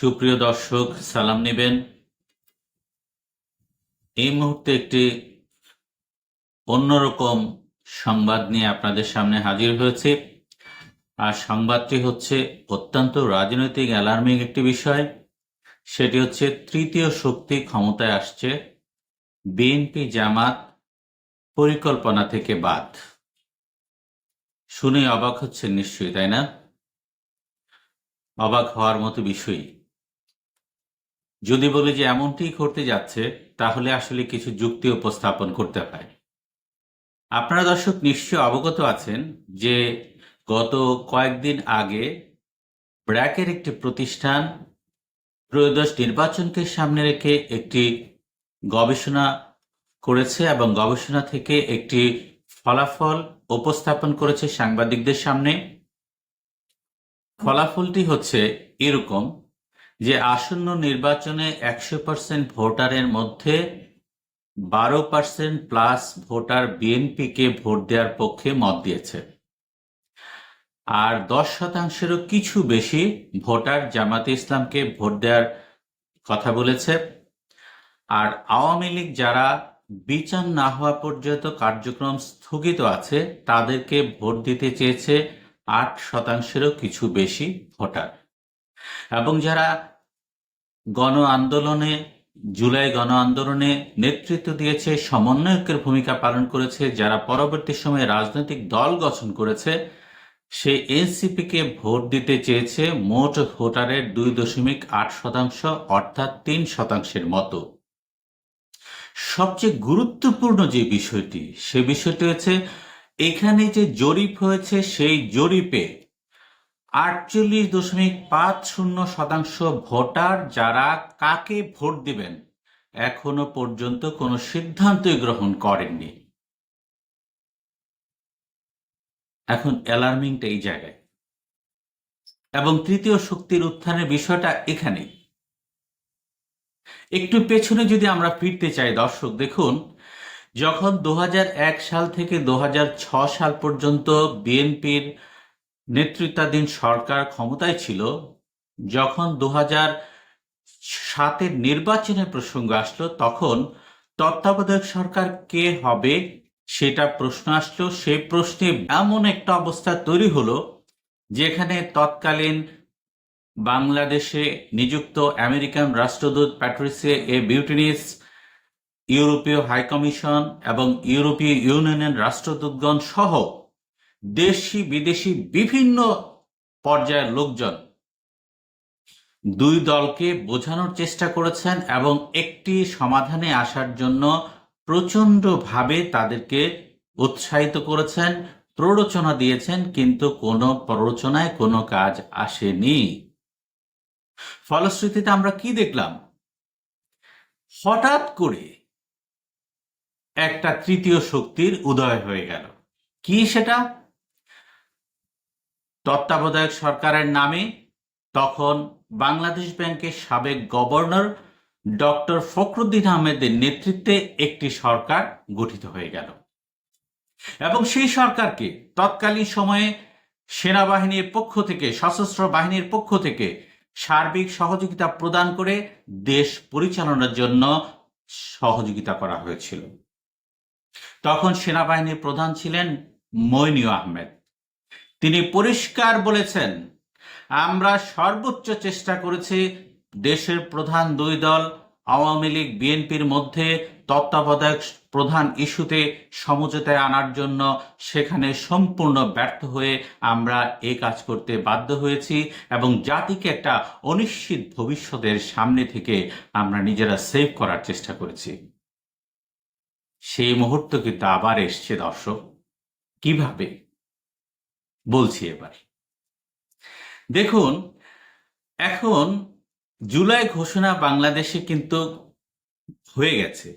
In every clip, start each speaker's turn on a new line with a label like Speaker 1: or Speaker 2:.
Speaker 1: সুপ্রিয় দর্শক, সালাম নেবেন। এই মুহূর্তে একটি অন্যরকম সংবাদ নিয়ে আপনাদের সামনে হাজির হয়েছে। আর সংবাদটি হচ্ছে অত্যন্ত রাজনৈতিক অ্যালার্মিং একটি বিষয়। সেটি হচ্ছে তৃতীয় শক্তি ক্ষমতায় আসছে, বিএনপি জামাত পরিকল্পনা থেকে বাদ। শুনে অবাক হচ্ছে নিশ্চয়ই, তাই না? অবাক হওয়ার মতো বিষয়ই। যদি বলি যে এমনটি করতে যাচ্ছে, তাহলে আসলে কিছু যুক্তি উপস্থাপন করতে হয়। আপনারা দর্শক নিশ্চয় অবগত আছেন যে গত কয়েকদিন আগে ব্র্যাকের একটি প্রতিষ্ঠান ত্রয়োদশ নির্বাচনকে সামনে রেখে একটি গবেষণা করেছে এবং গবেষণা থেকে একটি ফলাফল উপস্থাপন করেছে সাংবাদিকদের সামনে। ফলাফলটি হচ্ছে এরকম যে আসন্ন নির্বাচনে একশো পার্সেন্ট ভোটারের মধ্যে বারো পার্সেন্ট প্লাস ভোটার বিএনপিকে ভোট দেওয়ার পক্ষে মত দিয়েছে। আর দশ শতাংশেরও কিছু বেশি ভোটার জামাতে ইসলামকে ভোট দেওয়ার কথা বলেছে। আর আওয়ামী লীগ যারা বিচার না হওয়া পর্যন্ত কার্যক্রম স্থগিত আছে, তাদেরকে ভোট দিতে চেয়েছে আট শতাংশেরও কিছু বেশি ভোটার। এবং যারা গণ আন্দোলনে, জুলাই গণ আন্দোলনে নেতৃত্ব দিয়েছে, সমন্বয়কের ভূমিকা পালন করেছে, যারা পরবর্তী সময়ে রাজনৈতিক দল গঠন করেছে, সে এনসিপিকে ভোট দিতে চেয়েছে, মোট ভোটারের দুই দশমিক আট শতাংশ, অর্থাৎ তিন শতাংশের মতো। সবচেয়ে গুরুত্বপূর্ণ যে বিষয়টি, সে বিষয়টি হচ্ছে, এখানে যে জরিপ হয়েছে, সেই জরিপে আটচল্লিশ দশমিক পাঁচ শূন্য শতাংশ ভোটার যারা কাকে ভোট দিবেন? এখনও পর্যন্ত কোনো সিদ্ধান্তই গ্রহণ করেননি। এখন অ্যালার্মিংটা এই জায়গায়। এবং তৃতীয় শক্তির উত্থানের বিষয়টা এখানেই। একটু পেছনে যদি আমরা ফিরতে চাই, দর্শক, দেখুন, যখন দু হাজার এক সাল থেকে দু সাল পর্যন্ত বিএনপির নেতৃত্বাধীন সরকার ক্ষমতায় ছিল যখন দু হাজার সাতের নির্বাচনের প্রসঙ্গ আসলো, তখন তত্ত্বাবধায়ক সরকার কে হবে সেটা প্রশ্ন আসলো। সেই প্রশ্নে এমন একটা অবস্থা তৈরি হলো যেখানে তৎকালীন বাংলাদেশে নিযুক্ত আমেরিকান রাষ্ট্রদূত প্যাট্রিসিয়া এ বিউটিনিস, ইউরোপীয় হাইকমিশন এবং ইউরোপীয় ইউনিয়নের রাষ্ট্রদূতগণ সহ দেশি বিদেশি বিভিন্ন পর্যায়ের লোকজন দুই দলকে বোঝানোর চেষ্টা করেছেন এবং একটি সমাধানে আসার জন্য প্রচণ্ডভাবে তাদেরকে উৎসাহিত করেছেন, প্ররোচনা দিয়েছেন, কিন্তু কোনো প্ররোচনায় কোনো কাজ আসেনি। ফলশ্রুতিতে আমরা কি দেখলাম? হঠাৎ করে একটা তৃতীয় শক্তির উদয় হয়ে গেল। কি সেটা? তত্ত্বাবধায়ক সরকারের নামে তখন বাংলাদেশ ব্যাংকের সাবেক গভর্নর ডক্টর ফখরুদ্দিন আহমেদের নেতৃত্বে একটি সরকার গঠিত হয়ে গেল। এবং সেই সরকারকে তৎকালীন সময়ে সেনাবাহিনীর পক্ষ থেকে, সশস্ত্র বাহিনীর পক্ষ থেকে সার্বিক সহযোগিতা প্রদান করে দেশ পরিচালনার জন্য সহযোগিতা করা হয়েছিল। তখন সেনাবাহিনীর প্রধান ছিলেন মইনিউ আহমেদ। তিনি পরিষ্কার বলেছেন, আমরা সর্বোচ্চ চেষ্টা করেছি দেশের প্রধান দুই দল, আওয়ামী লীগ, বিএনপির মধ্যে তত্ত্বাবধায়ক প্রধান ইস্যুতে সমঝোতায় আনার জন্য সেখানে সম্পূর্ণ ব্যর্থ হয়ে আমরা এ কাজ করতে বাধ্য হয়েছি এবং জাতিকে একটা অনিশ্চিত ভবিষ্যতের সামনে থেকে আমরা নিজেরা সেভ করার চেষ্টা করেছি। সেই মুহূর্ত কিন্তু আবার এসছে দর্শক। কীভাবে? বলছি এবার। দেখুন, এখন জুলাই ঘোষণা বাংলাদেশে কিন্তু হয়ে গেছে।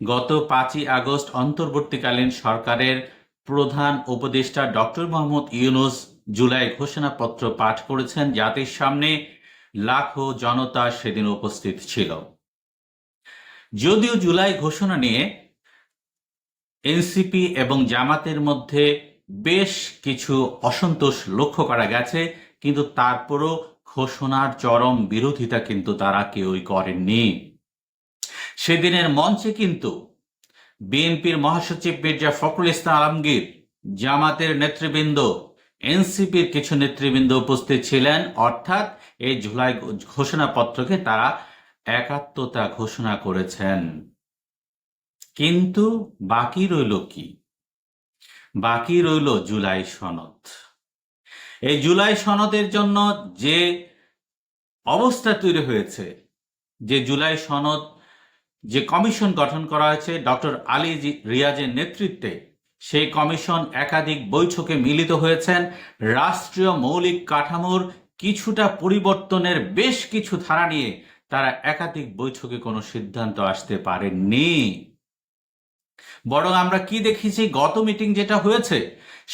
Speaker 1: গত পাঁচই আগস্ট অন্তর্বর্তীকালীন সরকারের প্রধান উপদেষ্টা ডক্টর মোহাম্মদ ইউনুস জুলাই ঘোষণাপত্র পাঠ করেছেন জাতির সামনে লাখো জনতা সেদিন উপস্থিত ছিল। যদিও জুলাই ঘোষণা নিয়ে এনসিপি এবং জামাতের মধ্যে বেশ কিছু অসন্তোষ লক্ষ্য করা গেছে, কিন্তু তারপরও ঘোষণার চরম বিরোধিতা কিন্তু তারা কেউই করেননি। সেদিনের মঞ্চে কিন্তু বিএনপির মহাসচিব মির্জা ফখরুল ইসলাম আলমগীর, জামাতের নেতৃবৃন্দ, এনসিপির কিছু নেতৃবৃন্দ উপস্থিত ছিলেন। অর্থাৎ এই জুলাই ঘোষণাপত্রকে তারা একাত্মতা ঘোষণা করেছেন। কিন্তু বাকি রইল কি? বাকি রইল জুলাই সনদ। এই জুলাই সনদের জন্য যে অবস্থা তৈরি হয়েছে, যে জুলাই সনদ, যে কমিশন গঠন করা হয়েছে, ডক্টর আলী রিয়াজের নেতৃত্বে, সেই কমিশন একাধিক বৈঠকে মিলিত হয়েছেন। রাষ্ট্রীয় মৌলিক কাঠামোর কিছুটা পরিবর্তনের বেশ কিছু ধারা নিয়ে তারা একাধিক বৈঠকে কোনো সিদ্ধান্ত আসতে পারেননি। বরং আমরা কি দেখেছি? গত মিটিং যেটা হয়েছে,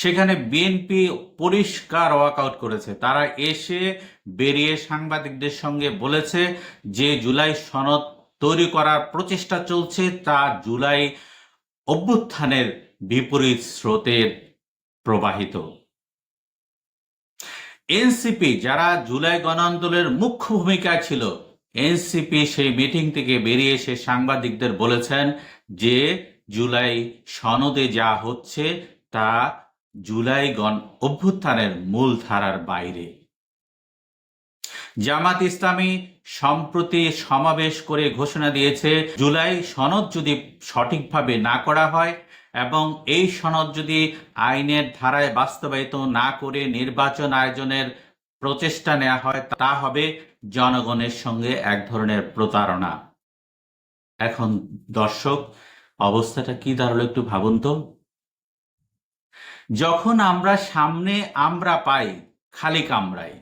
Speaker 1: সেখানে বিএনপি পরিষ্কার ওয়াকআউট করেছে। তারা এসে বেরিয়ে সাংবাদিকদের সঙ্গে বলেছে যে জুলাই সনদ তৈরি করার প্রচেষ্টা চলছে, তা জুলাই অভ্যুত্থানের বিপরীত স্রোতের প্রবাহিত। এনসিপি যারা জুলাই গণ আন্দোলনের মুখ্য ভূমিকায় ছিল এনসিপি সেই মিটিং থেকে বেরিয়ে এসে সাংবাদিকদের বলেছেন যে জুলাই সনদে যা হচ্ছে তা জুলাই গণ অভ্যুত্থানের মূল ধারার বাইরে। জামাত ইসলামী সম্প্রতি সমাবেশ করে ঘোষণা দিয়েছে, জুলাই সনদ যদি সঠিকভাবে না করা হয় এবং এই সনদ যদি আইনের ধারায় বাস্তবায়িত না করে নির্বাচন আয়োজনের প্রচেষ্টা নেওয়া হয়, তা হবে জনগণের সঙ্গে এক ধরনের প্রতারণা। এখন দর্শক অবস্থাটা কি? দাঁড়াল একটু ভাবুন তো। যখন আমরা সামনে আমরা পাই খালি কামরাই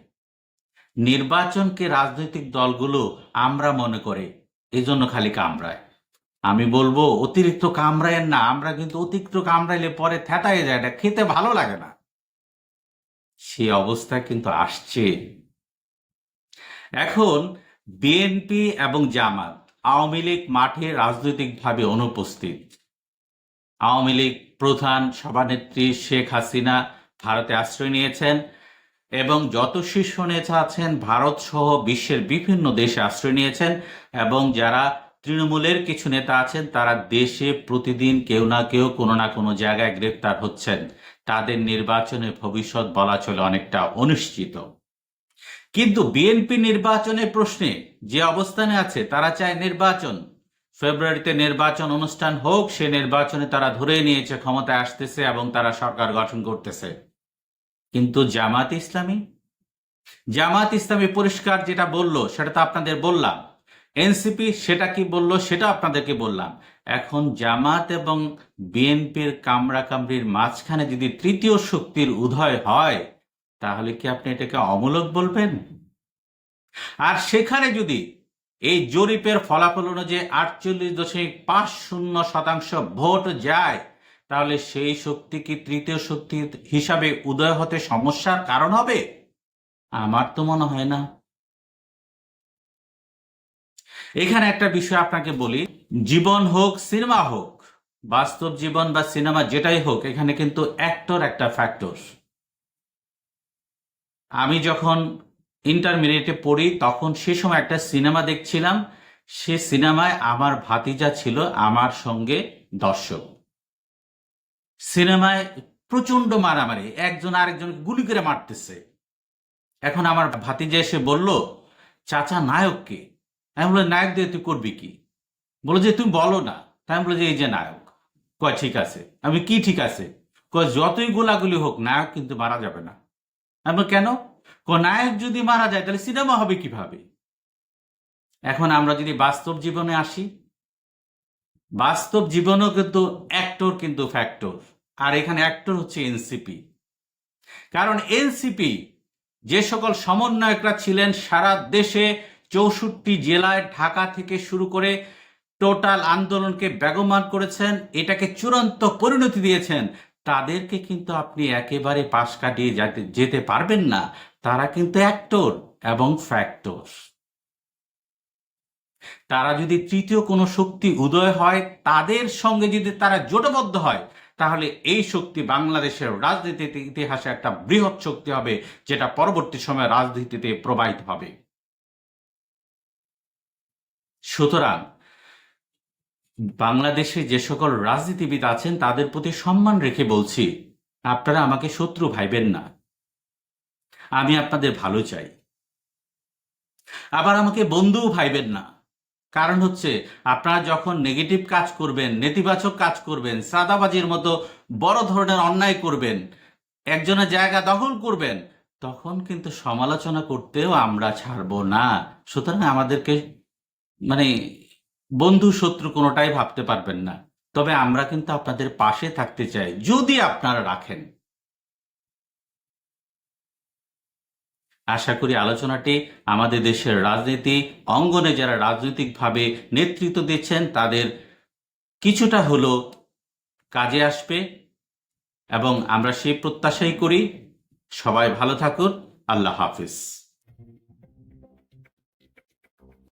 Speaker 1: নির্বাচনকে রাজনৈতিক দলগুলো আমরা মনে করে, এজন্য খালি কামড়ায় আমি বলব, অতিরিক্ত কামড়ায়ের না, আমরা কিন্তু অতিরিক্ত কামড়াইলে পরে থ্যাতায় যায়, এটা খেতে ভালো লাগে না। সে অবস্থা কিন্তু আসছে। এখন বিএনপি এবং জামাত আওয়ামী লীগ মাঠে রাজনৈতিকভাবে অনুপস্থিত। আওয়ামী লীগ প্রধান সভানেত্রী শেখ হাসিনা ভারতে আশ্রয় নিয়েছেন এবং যত শীর্ষ নেতা আছেন, ভারত সহ বিশ্বের বিভিন্ন দেশে আশ্রয় নিয়েছেন এবং যারা তৃণমূলের কিছু নেতা আছেন, তারা দেশে প্রতিদিন কেউ না কেউ কোনো না কোনো জায়গায় গ্রেপ্তার হচ্ছেন। তাদের নির্বাচনের ভবিষ্যৎ বলা চলে অনেকটা অনিশ্চিত। কিন্তু বিএনপি নির্বাচনের প্রশ্নে যে অবস্থানে আছে, তারা চায় নির্বাচন। ফেব্রুয়ারিতে নির্বাচন অনুষ্ঠান হোক, সে নির্বাচনে তারা ধরে নিয়েছে, ক্ষমতায় আসতেছে এবং তারা সরকার গঠন করতেছে। কিন্তু জামাত ইসলামী? জামাত ইসলামী পরিষ্কার যেটা বলল, সেটা তো আপনাদের বললাম। এনসিপি সেটা কি বলল, সেটা আপনাদেরকে বললাম। এখন জামাত এবং বিএনপির কামড়া কামড়ির মাঝখানে যদি তৃতীয় শক্তির উদয় হয় তাহলে কি আপনি এটাকে অমূলক বলবেন? আর সেখানে যদি এই জরিপের ফলাফল অনুযায়ী আটচল্লিশ দশমিক পাঁচ শূন্য শতাংশ ভোট যায়, তাহলে সেই শক্তি কি তৃতীয় শক্তি হিসাবে উদয় হতে সমস্যার কারণ হবে? আমার তো মনে হয় না। এখানে একটা বিষয় আপনাকে বলি, জীবন হোক, সিনেমা হোক, বাস্তব জীবন বা সিনেমা যেটাই হোক, এখানে কিন্তু অ্যাক্টর একটা ফ্যাক্টর আমি যখন ইন্টারমিডিয়েটে পড়ি, তখন সে সময় একটা সিনেমা দেখছিলাম। সে সিনেমায় আমার ভাতিজা ছিল আমার সঙ্গে দর্শক। সিনেমায় প্রচণ্ড মারামারি, একজন আরেকজন গুলি করে মারতেছে। এখন আমার ভাতিজা এসে বলল, চাচা, নায়ক কে? আমি বলে নায়ক দিয়ে তুই করবি কি? বলো যে তুমি বলো না। তাই আমি বলে যে এই যে নায়ক। কয়, ঠিক আছে। আমি কি ঠিক আছে? কয়, যতই গোলাগুলি হোক, নায়ক কিন্তু মারা যাবে না। বলি, কেন? নায়ক যদি মারা যায় তাহলে সিনেমা হবে কীভাবে? এখন আমরা যদি বাস্তব জীবনে আসি বাস্তব জীবনও কিন্তু অ্যাক্টর কিন্তু ফ্যাক্টর আর এখানে অ্যাক্টর হচ্ছে এনসিপি কারণ এনসিপি যে সকল সমন্বয়করা ছিলেন সারা দেশে চৌষট্টি জেলায় ঢাকা থেকে শুরু করে টোটাল আন্দোলনকে বেগমান করেছেন এটাকে চূড়ান্ত পরিণতি দিয়েছেন। তাদেরকে কিন্তু আপনি একেবারে পাশ কাটিয়ে যেতে যেতে পারবেন না। তারা কিন্তু অ্যাক্টর এবং ফ্যাক্টর। তারা যদি তৃতীয় কোনো শক্তি উদয় হয়, তাদের সঙ্গে যদি তারা জোটবদ্ধ হয়, তাহলে এই শক্তি বাংলাদেশের রাজনীতিতে ইতিহাসে একটা বৃহৎ শক্তি হবে, যেটা পরবর্তী সময়ে রাজনীতিতে প্রবাহিত হবে। সুতরাং বাংলাদেশে যে সকল রাজনীতিবিদ আছেন, তাদের প্রতি সম্মান রেখে বলছি, আপনারা আমাকে শত্রু ভাইবেন না। আমি আপনাদের ভালো চাই। আবার আমাকে বন্ধুও ভাইবেন না। কারণ হচ্ছে, আপনারা যখন নেগেটিভ কাজ করবেন, নেতিবাচক কাজ করবেন সাদাবাজির মতো বড় ধরনের অন্যায় করবেন, একজনের জায়গা দখল করবেন, তখন কিন্তু সমালোচনা করতেও আমরা ছাড়বো না। সুতরাং আমাদেরকে মানে বন্ধু, শত্রু কোনোটাই ভাবতে পারবেন না। তবে আমরা কিন্তু আপনাদের পাশে থাকতে চাই, যদি আপনারা রাখেন। আশা করি আলোচনাটি আমাদের দেশের রাজনীতি অঙ্গনে যারা রাজনৈতিকভাবে নেতৃত্ব দিচ্ছেন, তাদের কিছুটা হলো কাজে আসবে এবং আমরা সেই প্রত্যাশাই করি। সবাই ভালো থাকুন। আল্লাহ হাফিজ।